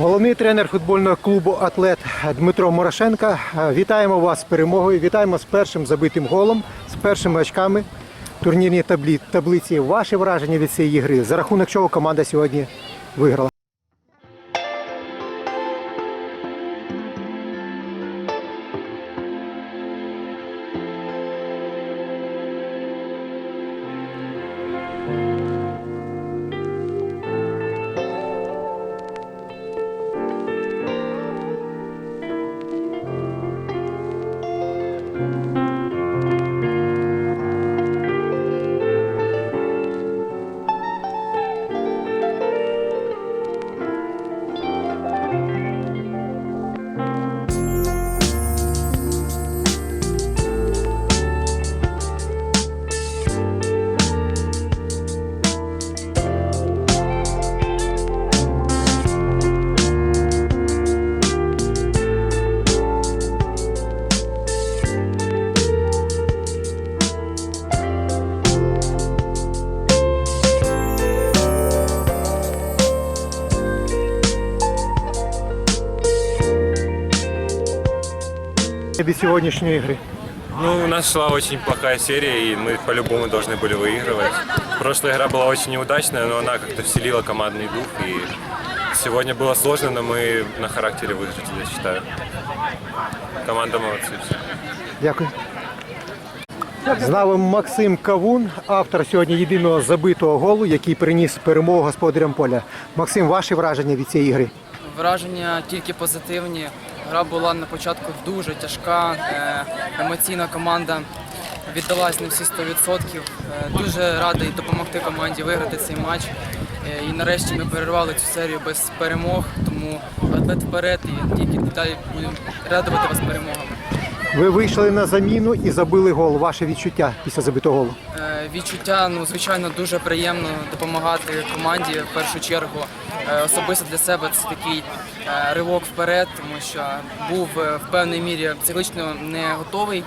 Головний тренер футбольного клубу Атлет Дмитро Морошенко. Е, Вітаємо вас з перемогою. Вітаємо з першим забитим голом, з першими очками турнірній таблі- таблиці. Ваші враження від цієї гри, за рахунок чого команда сьогодні виграла. Від сьогоднішньої гри. Ну, у нас шла очень плохая серия, и мы по-любому должны были выигрывать. Прошлая игра была очень неудачная, но она как-то вселила командный дух, и сегодня было сложно, но мы на характере выиграли, я считаю. Команда молодцы. все. Дякую. З нами Максим Кавун, автор сьогодні єдиного забитого голу, який приніс перемогу господарям поля. Максим, ваші враження від цієї гри? Враження тільки позитивні. Гра була на початку дуже тяжка, е, емоційна команда віддалась на всі 100%. Е, Дуже радий допомогти команді виграти цей матч. Е, І нарешті ми перервали цю серію без перемог, тому атлет вперед і тільки далі будемо радувати вас перемогами. Ви вийшли на заміну і забили гол. Ваше відчуття після забитого голу. Е, Відчуття, ну звичайно, дуже приємно допомагати команді в першу чергу. Е, Особисто для себе це такий е, ривок вперед, тому що був е, в певній мірі психологічно не готовий.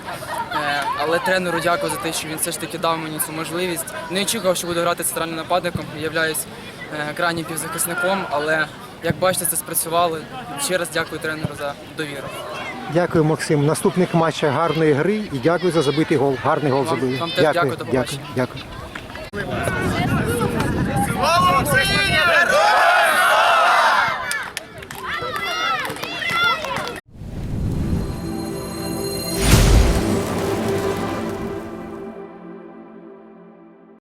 Е, Але тренеру дякую за те, що він все ж таки дав мені цю можливість. Не очікував, що буду грати центральним нападником, являюсь е, крайнім півзахисником, але як бачите, це спрацювало. Ще раз дякую тренеру за довіру. Дякую, Максим. Наступних матчах гарної гри і дякую за забитий гол. Гарний гол забили. дякую, дякую, дякую.